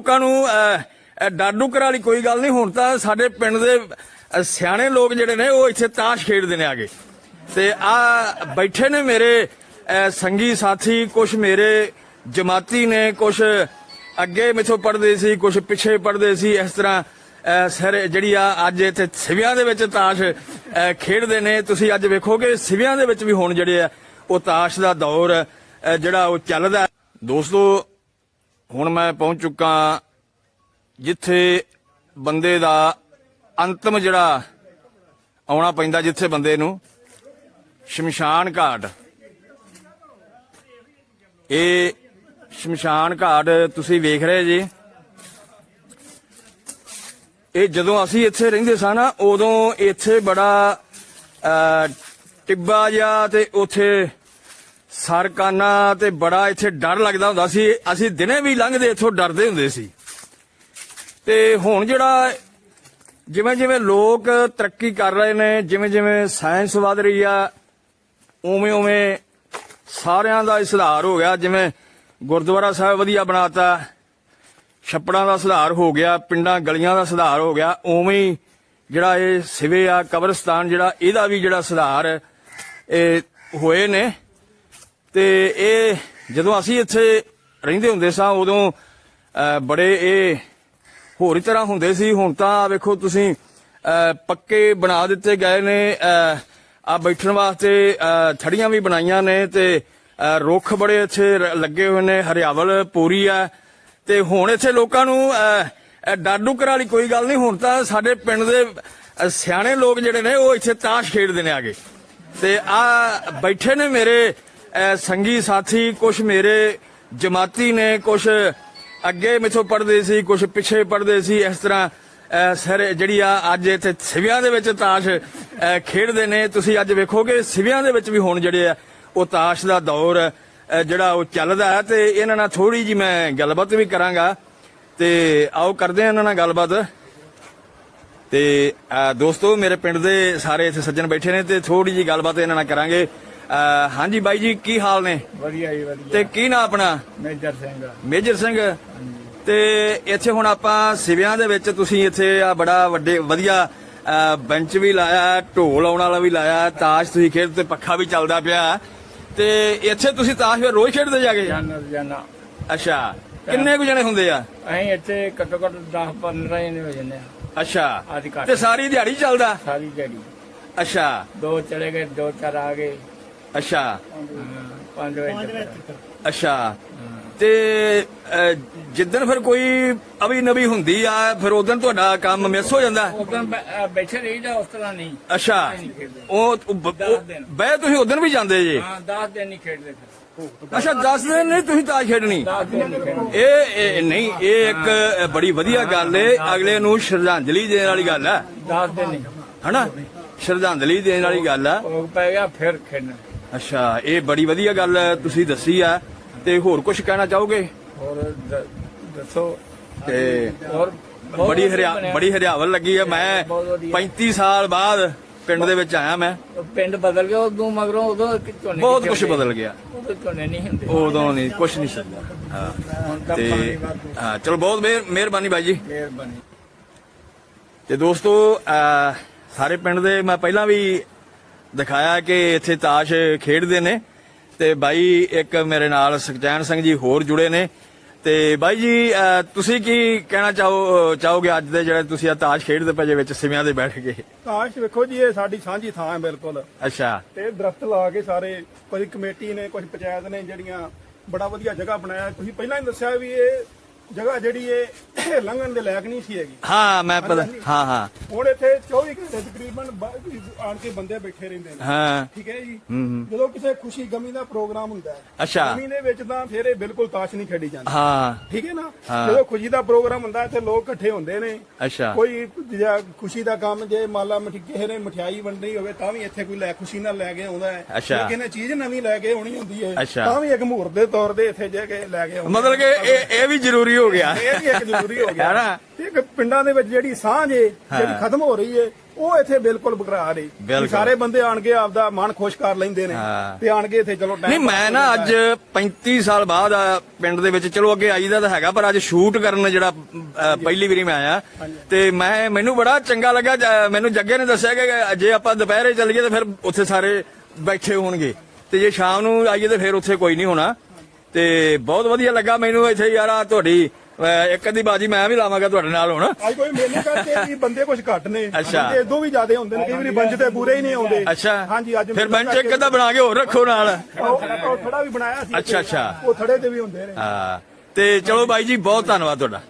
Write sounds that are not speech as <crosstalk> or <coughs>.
ਲੋਕਾਂ ਨੂੰ ਅਹ, ਅਹ, ਡਰ ਕੋਈ ਗੱਲ ਨਹੀਂ। ਹੁਣ ਤਾਂ ਸਾਡੇ ਪਿੰਡ ਦੇ ਸਿਆਣੇ ਲੋਕ ਜਿਹੜੇ ਨੇ ਉਹ ਇੱਥੇ ਤਾਸ਼ ਖੇਡਦੇ ਨੇ ਆਗੇ। ਤੇ ਆ ਬੈਠੇ ਨੇ ਮੇਰੇ ਸੰਗੀ ਸਾਥੀ ਕੁਝ ਮੇਰੇ ਜਮਾਤੀ ਨੇ ਕੁਝ ਅੱਗੇ ਮੇਥੋਂ ਪੜਦੇ ਸੀ ਕੁਝ ਪਿੱਛੇ ਪੜਦੇ ਸੀ। ਇਸ ਤਰ੍ਹਾਂ ਸਰ ਜਿਹੜੀ ਆ ਅੱਜ ਇੱਥੇ ਸਿਵਿਆਂ ਦੇ ਵਿੱਚ ਤਾਸ਼ ਖੇਡਦੇ ਨੇ। ਤੁਸੀਂ ਅੱਜ ਵੇਖੋਗੇ ਸਿਵਿਆਂ ਦੇ ਵਿੱਚ ਵੀ ਹੁਣ ਜਿਹੜੇ ਆ ਉਹ ਤਾਸ਼ ਦਾ ਦੌਰ ਜਿਹੜਾ ਉਹ ਚੱਲਦਾ। ਦੋਸਤੋ ਹੁਣ ਮੈਂ ਪਹੁੰਚ ਚੁੱਕਾ ਜਿੱਥੇ ਬੰਦੇ ਦਾ ਅੰਤਮ ਜਿਹੜਾ ਆਉਣਾ ਪੈਂਦਾ ਜਿੱਥੇ ਬੰਦੇ ਨੂੰ, ਸ਼ਮਸ਼ਾਨ ਘਾਟ। ਇਹ ਸ਼ਮਸ਼ਾਨ ਘਾਟ ਤੁਸੀਂ ਵੇਖ ਰਹੇ ਜੀ। ਇਹ ਜਦੋਂ ਅਸੀਂ ਇੱਥੇ ਰਹਿੰਦੇ ਸਾਂ ਨਾ, ਉਦੋਂ ਇੱਥੇ ਬੜਾ ਟਿੱਬਾ ਜਿਹਾ ਤੇ ਉੱਥੇ ਸਰਕਾਨਾ ਤੇ ਬੜਾ ਇੱਥੇ ਡਰ ਲੱਗਦਾ ਹੁੰਦਾ ਸੀ। ਅਸੀਂ ਦਿਨੇ ਵੀ ਲੰਘਦੇ, ਇੱਥੋਂ ਡਰਦੇ ਹੁੰਦੇ ਸੀ। ਤੇ ਹੁਣ ਜਿਹੜਾ ਜਿਵੇਂ ਜਿਵੇਂ ਲੋਕ ਤਰੱਕੀ ਕਰ ਰਹੇ ਨੇ ਜਿਵੇਂ ਜਿਵੇਂ ਸਾਇੰਸ ਵਧ ਰਹੀ ਆ ਉਵੇਂ ਉਵੇਂ ਸਾਰਿਆਂ ਦਾ ਸੁਧਾਰ ਹੋ ਗਿਆ। ਜਿਵੇਂ ਗੁਰਦੁਆਰਾ ਸਾਹਿਬ ਵਧੀਆ ਬਣਾਤਾ, ਛੱਪੜਾਂ ਦਾ ਸੁਧਾਰ ਹੋ ਗਿਆ, ਪਿੰਡਾਂ ਗਲੀਆਂ ਦਾ ਸੁਧਾਰ ਹੋ ਗਿਆ, ਉਵੇਂ ਹੀ ਜਿਹੜਾ ਇਹ ਸਿਵੇ ਆ ਕਬਰਸਤਾਨ ਜਿਹੜਾ, ਇਹਦਾ ਵੀ ਜਿਹੜਾ ਸੁਧਾਰ ਇਹ ਹੋਏ ਨੇ। ਤੇ ਇਹ ਜਦੋਂ ਅਸੀਂ ਇੱਥੇ ਰਹਿੰਦੇ ਹੁੰਦੇ ਸਾਂ ਉਦੋਂ ਬੜੇ ਇਹ ਹੋਰ ਹੀ ਤਰ੍ਹਾਂ ਹੁੰਦੇ ਸੀ। ਹੁਣ ਤਾਂ ਵੇਖੋ ਤੁਸੀਂ ਪੱਕੇ ਬਣਾ ਦਿੱਤੇ ਗਏ ਨੇ। ਆ ਬੈਠਣ ਵਾਸਤੇ ਥੜੀਆਂ ਵੀ ਬਣਾਈਆਂ ਨੇ ਤੇ ਰੁੱਖ ਬੜੇ ਇੱਥੇ ਲੱਗੇ ਹੋਏ ਨੇ। ਹਰਿਆਵਲ ਪੂਰੀ ਆ। ਤੇ ਹੁਣ ਇੱਥੇ ਲੋਕਾਂ ਨੂੰ ਅਹ, ਅਹ, ਡਰ ਵਾਲੀ ਕੋਈ ਗੱਲ ਨਹੀਂ। ਹੁਣ ਤਾਂ ਸਾਡੇ ਪਿੰਡ ਦੇ ਸਿਆਣੇ ਲੋਕ ਜਿਹੜੇ ਨੇ ਉਹ ਇੱਥੇ ਤਾਸ਼ ਖੇਡਦੇ ਨੇ ਆਗੇ ਤੇ ਆ ਬੈਠੇ ਨੇ ਮੇਰੇ ਸੰਗੀ ਸਾਥੀ ਕੁਝ ਮੇਰੇ ਜਮਾਤੀ ਨੇ ਕੁਝ ਅੱਗੇ ਮੇਥੋਂ ਪੜਦੇ ਸੀ ਕੁਝ ਪਿੱਛੇ ਪੜਦੇ ਸੀ ਇਸ ਤਰ੍ਹਾਂ ਅਹ, ਜਿਹੜੀ ਆ ਅੱਜ ਇੱਥੇ ਸਿਵਿਆਂ ਦੇ ਵਿੱਚ ਤਾਸ਼ ਖੇਡਦੇ ਨੇ ਤੁਸੀਂ ਅੱਜ ਵੇਖੋਗੇ ਸਿਵਿਆਂ ਦੇ ਵਿੱਚ ਵੀ ਹੁਣ ਜਿਹੜੇ ਆ ਉਹ ਤਾਸ਼ ਦਾ ਦੌਰ ਜਿਹੜਾ ਉਹ ਚੱਲਦਾ ਹੈ ਤੇ ਇਹਨਾਂ ਨਾਲ ਥੋੜੀ ਜੀ ਮੈਂ ਗੱਲਬਾਤ ਵੀ ਕਰਾਂਗਾ। ਤੇ ਆਓ ਕਰਦੇ ਆ ਇਹਨਾਂ ਨਾਲ ਗੱਲਬਾਤ। ਤੇ ਦੋਸਤੋ ਮੇਰੇ ਪਿੰਡ ਦੇ ਸਾਰੇ ਇੱਥੇ ਸੱਜਣ ਬੈਠੇ ਨੇ ਤੇ ਥੋੜੀ ਜੀ ਗੱਲਬਾਤ ਇਹਨਾਂ ਨਾਲ ਕਰਾਂਗੇ। ਅਹ, ਹਾਂਜੀ ਬਾਈ ਜੀ ਕੀ ਹਾਲ ਨੇ? ਵਧੀਆ ਜੀ ਵਧੀਆ। ਤੇ ਕੀ ਨਾਂ ਆਪਣਾ? ਮੇਜਰ ਸਿੰਘ। ਮੇਜਰ ਸਿੰਘ। ਤੇ ਇੱਥੇ ਹੁਣ ਆਪਾਂ ਸਿਵਿਆਂ ਦੇ ਵਿੱਚ ਤੁਸੀਂ ਇੱਥੇ ਆ ਬੜਾ ਵੱਡੇ ਵਧੀਆ ਅਹ, ਬੈਂਚ ਵੀ ਲਾਇਆ ਢੋਲ ਆਉਣ ਵਾਲਾ ਵੀ ਲਾਇਆ ਤਾਸ਼ ਤੁਸੀਂ ਖੇਡ ਤੇ ਪੱਖਾ ਵੀ ਚੱਲਦਾ ਪਿਆ। ਤੇ ਇੱਥੇ ਤੁਸੀਂ ਤਾਸ਼ ਫਿਰ ਰੋਜ਼ ਖੇਡਦੇ ਜਾਗੇ ਜਾਨਾ ਜਾਨਾ। ਅੱਛਾ। ਕਿੰਨੇ ਕੁ ਜਣੇ ਹੁੰਦੇ ਆ? ਅਸੀਂ ਇੱਥੇ ਘੱਟੋ ਘੱਟ 10 15 ਜਣੇ ਹੋ ਜਾਂਦੇ ਆ। ਅੱਛਾ। ਅੱਜ ਘੱਟ। ਤੇ ਸਾਰੀ ਦਿਹਾੜੀ ਚੱਲਦਾ? ਸਾਰੀ ਦਿਹਾੜੀ। ਅੱਛਾ। ਦੋ ਚਲੇ ਗਏ ਦੋ ਚਾਰ ਆ ਗਏ। ਅੱਛਾ। ਪੰਜ ਵਜੇ ਤੱਕ ਅੱਛਾ। ਤੇ ਅਹ, ਜਿੱਦਣ ਫਿਰ ਕੋਈ ਅਵੀ ਨਵੀ ਹੁੰਦੀ ਆ ਫਿਰ ਉਦੋਂ ਤੁਹਾਡਾ ਕੰਮ ਮਿਸ ਹੋ ਜਾਂਦਾ? ਉਦੋਂ ਬੈਠੇ ਰਹੀਦਾ ਉਸ ਤਰ੍ਹਾਂ ਨਹੀਂ। ਅੱਛਾ। ਉਹ ਉਹ ਬ-। ਬਹਿ ਤੁਸੀਂ ਉਦੋਂ ਵੀ ਜਾਂਦੇ ਜੇ? ਹਾਂ 10 ਦਿਨ ਨਹੀਂ ਖੇਡਦੇ ਫਿਰ। ਅੱਛਾ 10 ਦਿਨ ਨਹੀਂ ਤੁਸੀਂ ਤਾਸ਼ ਖੇਡਣੀ। 10 ਦਿਨ ਨਹੀਂ ਖੇਡਦੇ। ਇਹ ਇਹ ਨਹੀਂ ਇਹ ਇੱਕ ਬੜੀ ਵਧੀਆ ਗੱਲ ਏ। ਅਗਲੇ ਨੂੰ ਸ਼ਰਧਾਂਜਲੀ ਦੇਣ ਵਾਲੀ ਗੱਲ ਹੈ 10 ਦਿਨ ਨਹੀਂ ਹਨਾ? ਸ਼ਰਧਾਂਜਲੀ ਦੇਣ ਵਾਲੀ ਗੱਲ ਹੈ ਉਹ ਪੈ ਗਿਆ ਫਿਰ ਖੇਡਣਾ। ਅੱਛਾ ਇਹ ਬੜੀ ਵਧੀਆ ਗੱਲ ਤੁਸੀਂ ਦੱਸੀ ਆ। ਤੇ ਹੋਰ ਕੁਝ ਕਹਿਣਾ ਚਾਹੋਗੇ? ਹੋਰ ਦ- ਦੱਸੋ। ਤੇ ਹੋਰ ਬਹੁਤ ਬੜੀ ਹਰਿਆ ਬਣਿਆ। ਬੜੀ ਹਰਿਆਵਲ ਲੱਗੀ ਆ। ਮੈਂ ਬਹੁਤ ਵਧੀਆ। 35 ਸਾਲ ਬਾਅਦ ਪਿੰਡ ਦੇ ਵਿੱਚ ਆਇਆ ਮੈਂ। ਪਿੰਡ ਬਦਲ ਗਿਆ ਉਦੋਂ ਮਗਰੋਂ ਉਦੋਂ ਕਿ ਝੋਨੇ ਬਹੁਤ ਕੁਝ? ਬਦਲ ਗਿਆ। ਉਦੋਂ ਝੋਨੇ ਨਹੀਂ ਹੁੰਦੇ। ਉਦੋਂ ਨਹੀਂ ਕੁਝ ਨਹੀਂ ਸੀ। ਹਾਂ ਤਾਂ ਹਾਂ ਚਲੋ ਬਹੁਤ ਮਿਹਰ- ਮਿਹਰਬਾਨੀ ਬਾਈ ਜੀ। ਮਿਹਰਬਾਨੀ। ਤੇ ਦੋਸਤੋ ਅਹ, ਸਾਰੇ ਪਿੰਡ ਦੇ ਮੈਂ ਪਹਿਲਾਂ ਵੀ ਦਿਖਾਇਆ ਕਿ ਇੱਥੇ ਤਾਸ਼ ਖੇਡਦੇ ਨੇ ਤੇ ਬਾਈ ਇੱਕ ਮੇਰੇ ਨਾਲ ਸੁਖਚੈਨ ਸਿੰਘ ਜੀ ਹੋਰ ਜੁੜੇ ਨੇ ਤੇ ਬਾਈ ਜੀ ਤੁਸੀਂ ਕੀ ਕਹਿਣਾ ਚਾਹੋ ਚਾਹੋਗੇ ਅੱਜ ਦੇ ਜਿਹੜੇ ਤੁਸੀਂ ਆ ਤਾਸ਼ ਖੇਡਦੇ ਪਏ ਜੇ ਵਿੱਚ ਸਿਵਿਆਂ ਦੇ ਬੈਠ ਕੇ? ਕਾਸ਼ ਵੇਖੋ ਜੀ ਇਹ ਸਾਡੀ ਸਾਂਝੀ ਥਾਂ ਹੈ ਬਿਲਕੁਲ। ਅੱਛਾ। ਤੇ ਦਰਖਤ ਲਾ ਕੇ ਸਾਰੇ ਕੋਈ ਕਮੇਟੀ ਨੇ ਕੁਝ ਪੰਚਾਇਤ ਨੇ ਜਿਹੜੀਆਂ ਬੜਾ ਵਧੀਆ ਜਗ੍ਹਾ ਬਣਾਇਆ। ਤੁਸੀਂ ਪਹਿਲਾਂ ਹੀ ਦੱਸਿਆ ਵੀ ਇਹ ਜਗ੍ਹਾ ਜਿਹੜੀ ਇਹ <coughs> ਲੰਘਣ ਦੇ ਲਾਇਕ ਨਹੀਂ ਸੀ ਹੈਗੀ। ਹਾਂ ਮੈਂ ਪਤਾ ਹਾਂ ਹਾਂ। ਹੁਣ ਇੱਥੇ 24 ਘੰਟੇ ਤਕਰੀਬਨ ਬ- ਆਣ ਕੇ ਬੰਦੇ ਬੈਠੇ ਰਹਿੰਦੇ ਨੇ। ਹਾਂ। ਠੀਕ ਹੈ ਜੀ। ਜਦੋਂ ਕਿਸੇ ਖੁਸ਼ੀ ਗਮੀ ਦਾ ਪ੍ਰੋਗਰਾਮ ਹੁੰਦਾ ਹੈ ਅੱਛਾ। ਗਮੀ ਦੇ ਵਿੱਚ ਤਾਂ ਫਿਰ ਇਹ ਬਿਲਕੁਲ ਤਾਸ਼ ਨਹੀਂ ਖੇਡੀ ਜਾਂਦੀ। ਹਾਂ। ਠੀਕ ਹੈ ਨਾ। ਜਦੋਂ ਖੁਸ਼ੀ ਦਾ ਪ੍ਰੋਗਰਾਮ ਹੁੰਦਾ ਇੱਥੇ ਲੋਕ ਇਕੱਠੇ ਹੁੰਦੇ ਨੇ। ਅੱਛਾ। ਕੋਈ ਖੁਸ਼ੀ ਦਾ ਕੰਮ ਜੇ ਮਾਲਾ ਮਠੀ ਕਿਸੇ ਨੇ ਮਠਿਆਈ ਵੰਡਣੀ ਹੋਵੇ ਤਾਂ ਵੀ ਇੱਥੇ ਕੋਈ ਲੈ ਖੁਸ਼ੀ ਨਾਲ ਲੈ ਕੇ ਆਉਂਦਾ ਹੈ। ਅੱਛਾ। ਜੇ ਕਿਸੇ ਨੇ ਚੀਜ਼ ਨਵੀਂ ਲੈ ਕੇ ਆਉਣੀ ਹੁੰਦੀ ਹੈ ਅੱਛਾ। ਤਾਂ ਵੀ ਇੱਕ ਮਹੂਰਤ ਦੇ ਤੌਰ ਤੇ ਇੱਥੇ ਜੇ ਕੇ ਲੈ ਕੇ ਆਉਂਦਾ ਮਤਲਬ ਕਿ ਇਹ ਇਹ ਵੀ ਜ਼ਰੂਰੀ ਹੋ ਗਿਆ। ਇਹ ਵੀ ਇੱਕ ਜ਼ਰੂਰੀ ਹੋ ਹੈ ਗਿਆ। ਨਾ ਇੱਕ ਪਿੰਡਾਂ ਦੇ ਵਿੱਚ ਜਿਹੜੀ ਸਾਂਝ ਏ ਜਿਹੜੀ ਖਤਮ ਹੋ ਰਹੀ ਏ ਉਹ ਇੱਥੇ ਬਿਲਕੁਲ ਬਰਕਰਾਰ ਏ। ਸਾਰੇ ਬੰਦੇ ਆਣ ਕੇ ਆਪਦਾ ਮਨ ਖੁਸ਼ ਕਰ ਲੈਂਦੇ ਨੇ ਹਾਂ। ਤੇ ਆਣ ਕੇ ਇੱਥੇ ਚਲੋ ਨਹੀਂ ਮੈਂ ਨਾ ਅੱਜ 35 ਸਾਲ ਬਾਅਦ ਪਿੰਡ ਦੇ ਵਿੱਚ ਚਲੋ ਅੱਗੇ ਆਈਦਾ ਤਾਂ ਹੈਗਾ ਪਰ ਅੱਜ ਸ਼ੂਟ ਕਰਨ ਜਿਹੜਾ ਪਹਿਲੀ ਵਾਰੀ ਮੈਂ ਆਇਆ। ਤੇ ਮੈਂ ਮੈਨੂੰ ਬੜਾ ਚੰਗਾ ਲੱਗਾ ਮੈਨੂੰ ਜੱਗੇ ਨੇ ਦੱਸਿਆ ਕਿ ਜੇ ਆਪਾਂ ਦੁਪਹਿਰੇ ਚੱਲ ਗਏ ਤਾਂ ਫਿਰ ਉੱਥੇ ਸਾਰੇ ਬੈਠੇ ਹੋਣਗੇ। ਤੇ ਜੇ ਸ਼ਾਮ ਨੂੰ ਆਈਏ ਤਾਂ ਫਿਰ ਉੱਥੇ ਕੋਈ ਨਹੀਂ ਹੋਣਾ। ਤੇ ਬਹੁਤ ਵਧੀਆ ਲੱਗਾ ਮੈਨੂੰ ਇੱਥੇ ਯਾਰ ਤੁਹਾਡੀ ਇੱਕ ਅੱਧੀ ਬਾਜੀ ਮੈਂ ਵੀ ਲਾਵਾਂਗਾ ਤੁਹਾਡੇ ਨਾਲ ਹੁਣ। ਅੱਜ ਕੋਈ ਮੇਲੇ ਕਰਕੇ ਵੀ ਬੰਦੇ ਕੁਝ ਘੱਟ ਨੇ। ਅੱਛਾ। ਬੰਦੇ ਇਦੋਂ ਵੀ ਜ਼ਿਆਦੇ ਹੁੰਦੇ ਨੇ ਕਈ ਵਾਰੀ ਬੰਜ ਤੇ ਪੂਰੇ ਹੀ ਨਹੀਂ ਆਉਂਦੇ। ਅੱਛਾ। ਹਾਂਜੀ ਅੱਜ ਫਿਰ ਮੇਲਾ ਬੈਂਚ ਇੱਕ ਅੱਧਾ ਬਣਾ ਕੇ ਹੋਰ ਰੱਖੋ ਨਾਲ। ਉਹ ਉਹ ਥੜਾ ਵੀ ਬਣਾਇਆ ਸੀ ਅੱਛਾ, ਅੱਛਾ। ਉਹ ਥੜੇ ਤੇ ਵੀ ਹੁੰਦੇ ਨੇ। ਹਾਂ। ਤੇ ਚਲੋ ਬਾਈ ਜੀ ਬਹੁਤ ਧੰਨਵਾਦ ਤੁਹਾਡਾ।